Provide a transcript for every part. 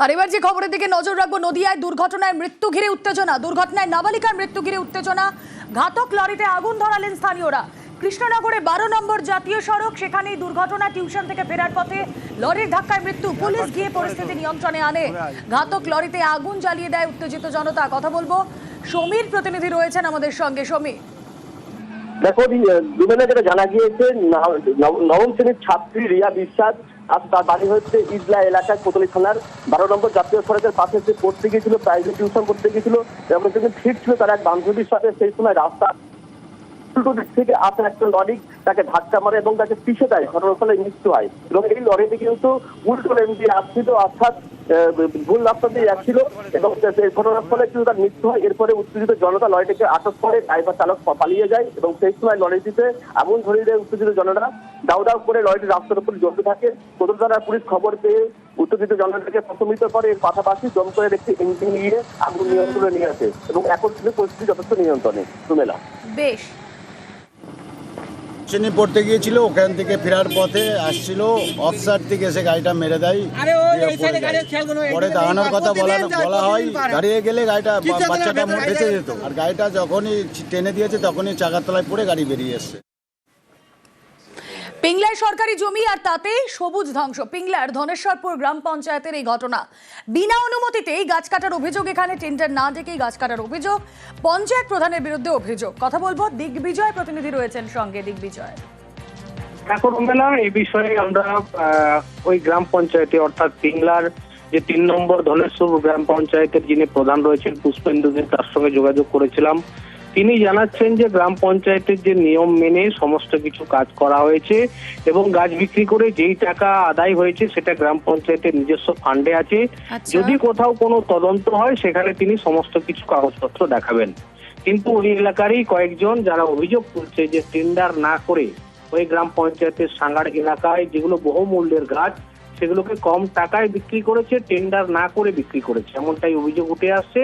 আর এবার যে খবরের দিকে নজর রাখব, নদিয়ায় দুর্ঘটনায় মৃত্যু ঘিরে উত্তেজনা। দুর্ঘটনায় নাবালিকার মৃত্যু ঘিরে উত্তেজনা। ঘাতক লরিতে আগুন ধরালেন স্থানীয়রা। কৃষ্ণনগরে বারো নম্বর জাতীয় সড়ক, সেখানেই দুর্ঘটনা, টিউশন থেকে ফেরার পথে লরির ধাক্কায় মৃত্যু। পুলিশ গিয়ে পরিস্থিতি নিয়ন্ত্রণে আনে। ঘাতক লরিতে আগুন জ্বালিয়ে দেয় উত্তেজিত জনতা। কথা বলব, সমীর প্রতিনিধি রয়েছেন আমাদের সঙ্গে। সমীর। দেখো, দুবেলা যেটা জানা গিয়েছে, নব- নবম শ্রেণির ছাত্রী রিয়া বিশ্বাস আজ তার বাড়ি হচ্ছে ইজলা এলাকায় কোতলি থানার বারো নম্বর জাতীয় সড়কের পাশে সে পড়তে গিয়েছিল প্রাইভেট টিউশন করতে গিয়েছিল এবং যখন ফিরছিল তার এক বান্ধবীর সাথে। সেই সময় রাস্তা থেকে আসা একটা লরি তাকে ধাক্কা মারে এবং তাকে পিছে দেয়। ঘটনার ফলে মৃত্যু হয়। এবং এই লরিটি কিন্তু উল্টো লেন দিয়ে আসছিল অর্থাৎ ভুল রাস্তা দিয়ে যাচ্ছিল এবং ফলে কিন্তু তার মৃত্যু হয়। এরপরে উত্তেজিত জনতা লরিটিকে আটক করে, ড্রাইভার চালক পালিয়ে যায় এবং সেই সময় লরিটিতে আগুন ধরিয়ে দেয় উত্তেজিত জনতা দাউ দাউ করে লরিটি রাস্তার উপর জ্বলতে থাকে। কোদল থানার পুলিশ খবর পেয়ে উত্তেজিত জনতাকে প্রশমিত করে এর পাশাপাশি দমকলের একটি ইঞ্জিন নিয়ে আগুন নিয়ন্ত্রণে নিয়ে আসে এবং এখন পরিস্থিতি যথেষ্ট নিয়ন্ত্রণে। সুমেলা। বেশ। ট্রেনে পড়তে গিয়েছিল ওখান থেকে ফেরার পথে আসছিল অফসার থেকে এসে গাড়িটা মেরে দেয় পরে দাঁড়ানোর কথা বলা বলা হয় দাঁড়িয়ে গেলে গাড়িটা বাচ্চাটা বেঁচে যেত। আর গাড়িটা যখনই টেনে দিয়েছে তখনই চাকার তলায় পড়ে গাড়ি বেরিয়ে এসছে। পিংলার সরকারি জমি আর তাতে সবুজ ধ্বংস। পিংলার ধনেশ্বরপুর গ্রাম পঞ্চায়েতের এই ঘটনা। বিনা অনুমতিতেই গাছ কাটার অভিযোগ, এখানে টেন্ডার না ডেকেই গাছ কাটার অভিযোগ, পঞ্চায়েত প্রধানের বিরুদ্ধে অভিযোগ। কথা বলব, দিগ্বিজয় প্রতিনিধি রয়েছেন সঙ্গে দিগ্বিজয়। এখন এই বিষয়ে আমরা ওই গ্রাম পঞ্চায়েতে, অর্থাৎ পিংলার যে তিন নম্বর ধনেশ্বর গ্রাম পঞ্চায়েতের যিনি প্রধান রয়েছেন, পুষ্পেন্দু তার সঙ্গে যোগাযোগ করেছিলাম। তিনি জানাচ্ছেন যে গ্রাম পঞ্চায়েতের যে নিয়ম মেনে সমস্ত কিছু কাজ করা হয়েছে এবং গাছ বিক্রি করে যেই টাকা আদায় হয়েছে সেটা গ্রাম পঞ্চায়েতের নিজস্ব ফান্ডে আছে আচ্ছা। যদি কোথাও কোনো তদন্ত হয় সেখানে তিনি সমস্ত কিছু কাগজপত্র দেখাবেন কিন্তু ওই এলাকারই কয়েকজন যারা অভিযোগ করছে যে টেন্ডার না করে ওই গ্রাম পঞ্চায়েতের সাঙ্গার এলাকায় যেগুলো বহুমূল্যের গাছ সেগুলোকে কম টাকায় বিক্রি করেছে টেন্ডার না করে বিক্রি করেছে। এমনটাই অভিযোগ উঠে আসছে।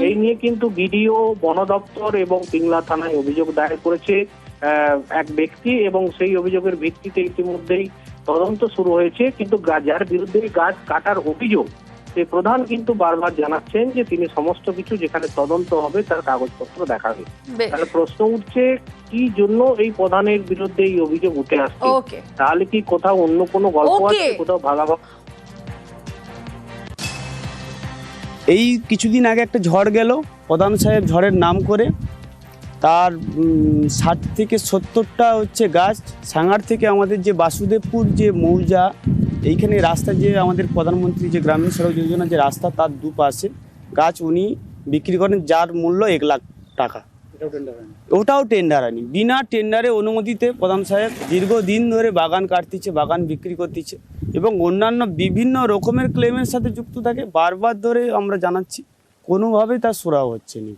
এই নিয়ে কিন্তু বিডিও বন দপ্তর এবং পিংলা থানায় অভিযোগ দায়ের করেছে আহ, এক ব্যক্তি এবং সেই অভিযোগের ভিত্তিতে ইতিমধ্যেই তদন্ত শুরু হয়েছে। কিন্তু যার বিরুদ্ধে গাছ কাটার অভিযোগ সে প্রধান কিন্তু বারবার জানাচ্ছেন যে তিনি সমস্ত কিছু যেখানে তদন্ত হবে তার কাগজপত্র দেখাবে তাহলে প্রশ্ন উঠছে কি জন্য এই প্রধানের বিরুদ্ধে এই অভিযোগ উঠে আসছে? তাহলে কি কোথাও অন্য কোনো গল্প আছে? কোথাও ভাগাভাগ এই কিছুদিন আগে একটা ঝড় গেল প্রধান সাহেব ঝড়ের নাম করে তার উম, ষাট থেকে সত্তরটা হচ্ছে গাছ সাঙ্গার থেকে আমাদের যে বাসুদেবপুর যে মৌজা এইখানে রাস্তা যে আমাদের প্রধানমন্ত্রী যে গ্রামীণ সড়ক যোজনা যে রাস্তা, তার দুপাশে গাছ উনি বিক্রি করেন, যার মূল্য এক লাখ টাকা। ওটাও টেন্ডার আনি বিনা টেন্ডারে অনুমতিতে প্রধান সাহেব দীর্ঘদিন ধরে বাগান কাটতিছে, বাগান বিক্রি করতেছে এবং অন্যান্য বিভিন্ন রকমের ক্লেমের সাথে যুক্ত থাকে। বারবার ধরে আমরা জানাচ্ছি, কোনোভাবেই তার সুরাহ হচ্ছে না।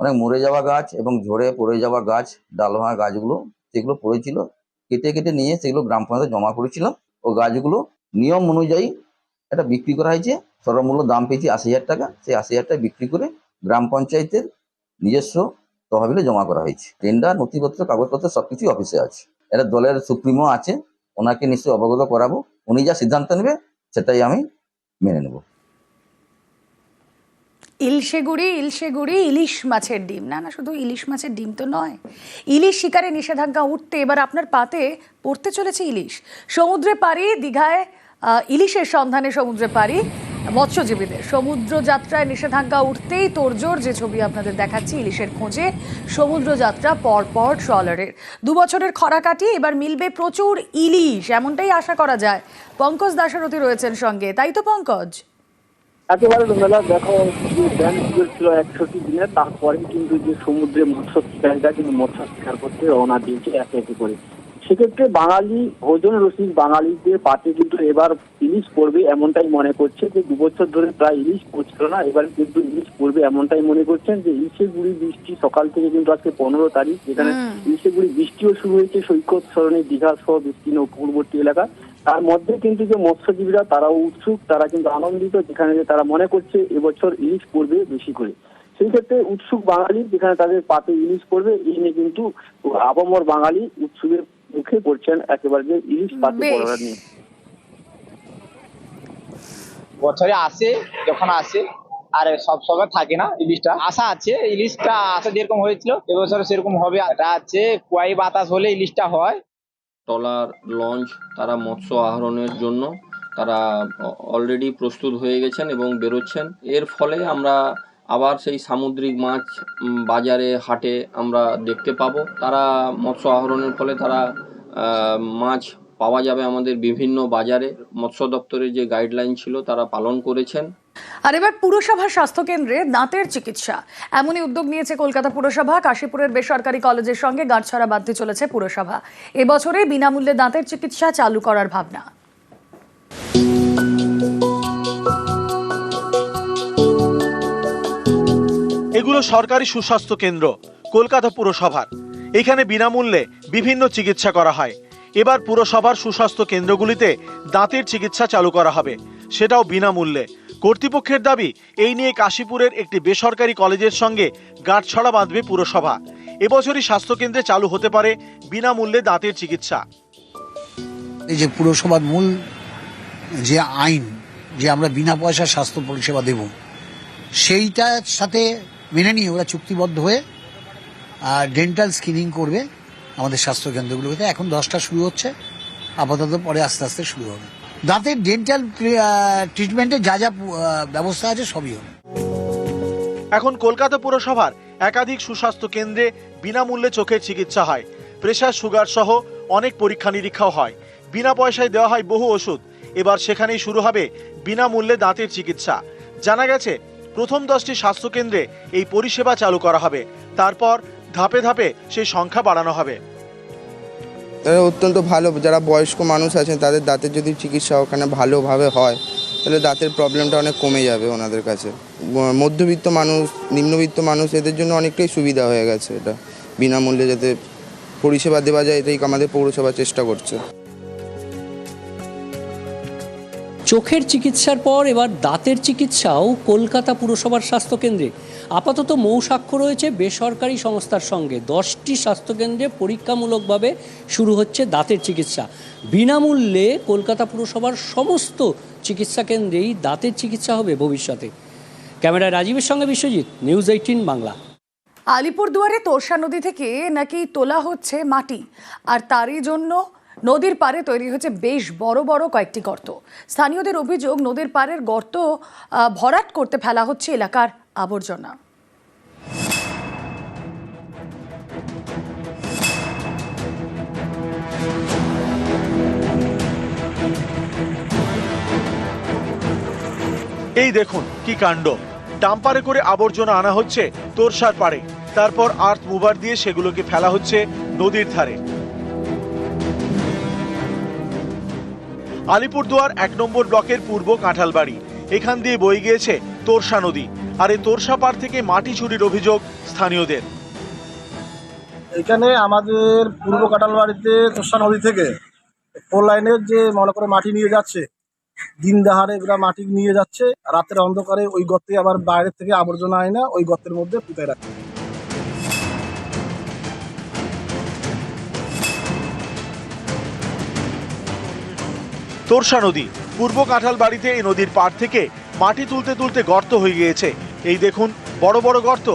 অনেক মরে যাওয়া গাছ এবং ঝরে পড়ে যাওয়া গাছ ডাল ভাঙা গাছগুলো, যেগুলো পড়েছিল কেটে কেটে নিয়ে সেগুলো গ্রাম পঞ্চায়েতে জমা করেছিলাম। ও গাছগুলো নিয়ম অনুযায়ী এটা বিক্রি করা হয়েছে। সর্বমূল্য দাম পেয়েছি আশি হাজার টাকা। সেই আশি হাজার টাকা বিক্রি করে গ্রাম পঞ্চায়েতের নিজস্ব তহবিলে জমা করা হয়েছে। টেন্ডার, নথিপত্র, কাগজপত্র সবকিছুই অফিসে আছে। এটা দলের সুপ্রিমো আছে। ওনাকে নিশ্চয়ই অবগত করাবো। উনি যা সিদ্ধান্ত নেবে, সেটাই আমি মেনে নেব। ইলশেগুড়ি ইলশেগুড়ি ইলিশ মাছের ডিম। না না, শুধু ইলিশ মাছের ডিম তো নয়। ইলিশ শিকারে নিষেধাজ্ঞা উঠতে এবার আপনার পাতে পড়তে চলেছে ইলিশ। সমুদ্রে পাড়ি, দীঘায় ইলিশের সন্ধানে সমুদ্রে পাড়ি, মৎস্যজীবীদের। সমুদ্র যাত্রায় নিষেধাজ্ঞা উঠতেই তোড়জোড় যে ছবি আপনাদের দেখাচ্ছি ইলিশের খোঁজে সমুদ্র যাত্রা পরপর ট্রলারের। দু বছরের খরা কাটিয়ে এবার মিলবে প্রচুর ইলিশ, এমনটাই আশা করা যায়। পঙ্কজ দাশরথী রয়েছেন সঙ্গে। তাই তো পঙ্কজ? একেবারে মেলা দেখো ব্যান ছিল একষট্টি দিনে তারপরে কিন্তু যে সমুদ্রে মৎস্য শিকারীরা কিন্তু মৎস্য শিকার করতে রওনা দিয়েছে একে একে করে সেক্ষেত্রে বাঙালি ভোজন রসিক বাঙালিদের পাতে কিন্তু এবার ইলিশ পড়বে এমনটাই মনে করছে যে দু বছর ধরে প্রায় ইলিশ পড়ছিল না এবার কিন্তু ইলিশ পড়বে এমনটাই মনে করছেন যে ইলিশের গুড়ি বৃষ্টি সকাল থেকে কিন্তু আজকে পনেরো তারিখ যেখানে হুম। ইলিশের গুড়ি বৃষ্টিও শুরু হয়েছে সৈকত সরণি দীঘা সহ বিস্তীর্ণ উপকূলবর্তী এলাকা তার মধ্যে কিন্তু যে মৎস্যজীবীরা তারাও উৎসুক তারা কিন্তু আনন্দিত যেখানে যে তারা মনে করছে এবছর ইলিশ পড়বে বেশি করে। সেই ক্ষেত্রে উৎসুক বাঙালি যেখানে তাদের পাতে ইলিশ পড়বে এই নিয়ে কিন্তু আবমর বাঙালি উৎসুকের মুখে পড়ছেন একেবারে যে ইলিশ পাতে পড়ার নিয়ে। বছরে আসে যখন আসে আর সব সময় থাকে না ইলিশটা। আশা আছে ইলিশটা আশা যেরকম হয়েছিল এবছর সেরকম হবে। এটা আছে কুয়াই বাতাস হলে ইলিশটা হয়। ট্রলার লঞ্চ, তারা মৎস্য আহরণের জন্য তারা অলরেডি প্রস্তুত হয়ে গেছেন এবং বেরোচ্ছেন। এর ফলে আমরা আবার সেই সামুদ্রিক মাছ বাজারে, হাটে আমরা দেখতে পাবো। তারা মৎস্য আহরণের ফলে তারা মাছ পাওয়া যাবে আমাদের বিভিন্ন বাজারে। মৎস্য দপ্তরের যে গাইডলাইন ছিল তারা পালন করেছেন। আর এবার পুরসভা স্বাস্থ্য কেন্দ্রে দাঁতের চিকিৎসা। এমনই উদ্যোগ নিয়েছে কলকাতা পুরসভা। কাশীপুরের বেসরকারি কলেজের সঙ্গে গাঁটছড়া বাঁধতে চলেছে পুরসভা। এবছরে বিনামূল্যে দাঁতের চিকিৎসা চালু করার ভাবনা। এগুলো সরকারি সুস্বাস্থ্য কেন্দ্র কলকাতা পুরসভার। এখানে বিনামূল্যে বিভিন্ন চিকিৎসা করা হয়। এবার পুরসভার সুস্বাস্থ্য কেন্দ্রগুলিতে দাঁতের চিকিৎসা চালু করা হবে। সেটাও বিনামূল্যে। কর্তৃপক্ষের দাবি, এই নিয়ে কাশীপুরের একটি বেসরকারি কলেজের সঙ্গে গাঁটছড়া বাঁধবে পুরসভা। এবছরই স্বাস্থ্যকেন্দ্রে চালু হতে পারে বিনামূল্যে দাঁতের চিকিৎসা। এই যে পুরসভার মূল যে আইন, যে আমরা বিনা পয়সা স্বাস্থ্য পরিষেবা দেব, সেইটার সাথে মেনে নিয়ে ওরা চুক্তিবদ্ধ হয়ে ডেন্টাল স্ক্রিনিং করবে। আমাদের স্বাস্থ্য কেন্দ্রগুলোতে। এখন দশটা শুরু হচ্ছে, আপাতত পরে আস্তে আস্তে শুরু হবে। দাঁতের ডেন্টাল ট্রিটমেন্টে যা যা ব্যবস্থা আছে সবই হবে। এখন কলকাতা পুরসভার একাধিক সুস্বাস্থ্য কেন্দ্রে বিনামূল্যে চোখের চিকিৎসা হয়। প্রেশার সুগার সহ অনেক পরীক্ষা নিরীক্ষাও হয়। বিনা পয়সায় দেওয়া হয় বহু ওষুধ। এবার সেখানেই শুরু হবে বিনামূল্যে দাঁতের চিকিৎসা। জানা গেছে, প্রথম দশটি স্বাস্থ্যকেন্দ্রে এই পরিষেবা চালু করা হবে। তারপর ধাপে ধাপে সেই সংখ্যা বাড়ানো হবে। অত্যন্ত ভালো যারা বয়স্ক মানুষ আছেন তাদের দাঁতের যদি চিকিৎসা ওখানে ভালোভাবে হয় তাহলে দাঁতের প্রবলেমটা অনেক কমে যাবে ওনাদের কাছে। মধ্যবিত্ত মানুষ নিম্নবিত্ত মানুষ এদের জন্য অনেকটাই সুবিধা হয়ে গেছে এটা। বিনামূল্যে যাতে পরিষেবা দেওয়া যায় এটাই আমাদের পৌরসভা চেষ্টা করছে। চোখের চিকিৎসার পর এবার দাঁতের চিকিৎসাও কলকাতা পুরসভার স্বাস্থ্যকেন্দ্রে আপাতত মৌ মৌসাক্ষ্য রয়েছে। বেসরকারি সংস্থার সঙ্গে দশটি স্বাস্থ্যকেন্দ্রে পরীক্ষামূলকভাবে শুরু হচ্ছে দাঁতের চিকিৎসা। বিনামূল্যে কলকাতা পুরসভার সমস্ত চিকিৎসা কেন্দ্রেই দাঁতের চিকিৎসা হবে ভবিষ্যতে। ক্যামেরায় রাজীবের সঙ্গে বিশ্বজিৎ, নিউজ এইটিন বাংলা। আলিপুরদুয়ারে তোরসা নদী থেকে নাকি তোলা হচ্ছে মাটি। আর তারই জন্য নদীর পাড়ে তৈরি হচ্ছে বেশ বড় বড় কয়েকটি গর্ত। স্থানীয়দের অভিযোগ, নদীর পাড়ের গর্ত ভরাট করতে ফেলা হচ্ছে এলাকার আবর্জনা। এই দেখুন কি কাণ্ড। ডাম্পারে করে আবর্জনা আনা হচ্ছে তোরসার পাড়ে। তারপর আর্থ মুভার দিয়ে সেগুলোকে ফেলা হচ্ছে নদীর ধারে। আলিপুরদুয়ার এক নম্বর ব্লকের পূর্ব কাঁঠালবাড়ি। এখান দিয়ে বয়ে গিয়েছে তোরসা নদী। আর এই তোরসা পাড় থেকে মাটি চুরির অভিযোগ স্থানীয়দের। এখানে আমাদের পূর্ব কাটালবাড়িতে তোষা নদী থেকে ফোর লাইনের যে মনে করে মাটি নিয়ে যাচ্ছে, দিন দাহারে এগুলা মাটি নিয়ে যাচ্ছে, রাতের অন্ধকারে ওই গর্তে আবার বাইরে থেকে আবর্জনা আয় না ওই গর্তের মধ্যে পুঁতে রাখে। তোরসা নদী। পূর্ব কাঁঠাল বাড়িতে এই নদীর পাড় থেকে মাটি তুলতে তুলতে গর্ত হয়ে গিয়েছে। এই দেখুন, বড় বড় গর্ত।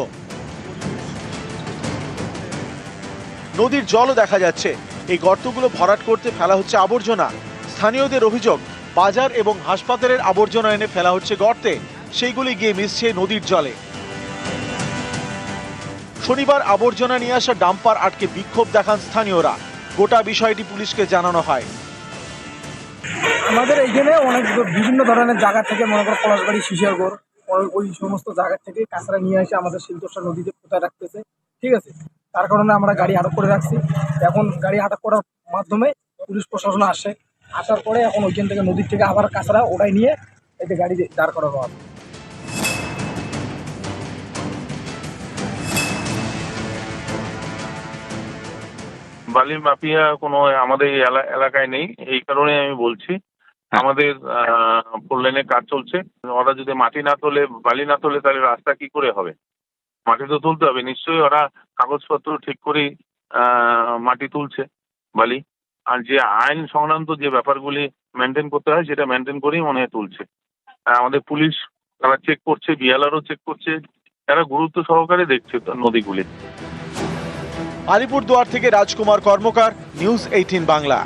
নদীর জলও দেখা যাচ্ছে। এই গর্তগুলো ভরাট করতে ফেলা হচ্ছে আবর্জনা। স্থানীয়দের অভিযোগ, বাজার এবং হাসপাতালের আবর্জনা এনে ফেলা হচ্ছে গর্তে। সেইগুলি গিয়ে মিশছে নদীর জলে। শনিবার আবর্জনা নিয়ে আসা ডাম্পার আটকে বিক্ষোভ দেখান স্থানীয়রা। গোটা বিষয়টি পুলিশকে জানানো হয়। আমাদের এইখানে অনেক বিভিন্ন ধরনের জায়গা থেকে মনে করো পলাশবাড়ি, শিশিয়াগড়, ওই- সমস্ত জায়গা থেকে কাঁচরা নিয়ে এসে আমাদের শিলতোষা নদীতে কোথায় রাখতেছে, ঠিক আছে? তার কারণে আমরা গাড়ি আটক করে রাখছি। এখন গাড়ি আটক করার মাধ্যমে পুলিশ প্রশাসন আসে। আসার পরে এখন ওইখান থেকে নদীর থেকে আবার কাঁচরা ওটাই নিয়ে এতে গাড়ি দাঁড় করানো হবে। বালি মাফিয়া কোনো আমাদের এলাকায় নেই। এই কারণে আমি বলছি। আমাদের ফোর লাইনে কাজ চলছে। ওরা যদি মাটি না তোলে বালি না তোলে তাহলে রাস্তা কি করে হবে? মাটি তো তুলতে হবে। নিশ্চয়ই ওরা কাগজপত্র ঠিক করেই মাটি তুলছে বালি। আর যে আইন সংক্রান্ত যে ব্যাপারগুলি মেনটেন করতে হয় সেটা মেনটেন করেই মনে হয় তুলছে। আমাদের পুলিশ তারা চেক করছে বিএলআরও চেক করছে। তারা গুরুত্ব সহকারে দেখছে নদীগুলি। আলিপুরদুয়ার থেকে রাজকুমার কর্মকার নিউজ এইটিন বাংলা।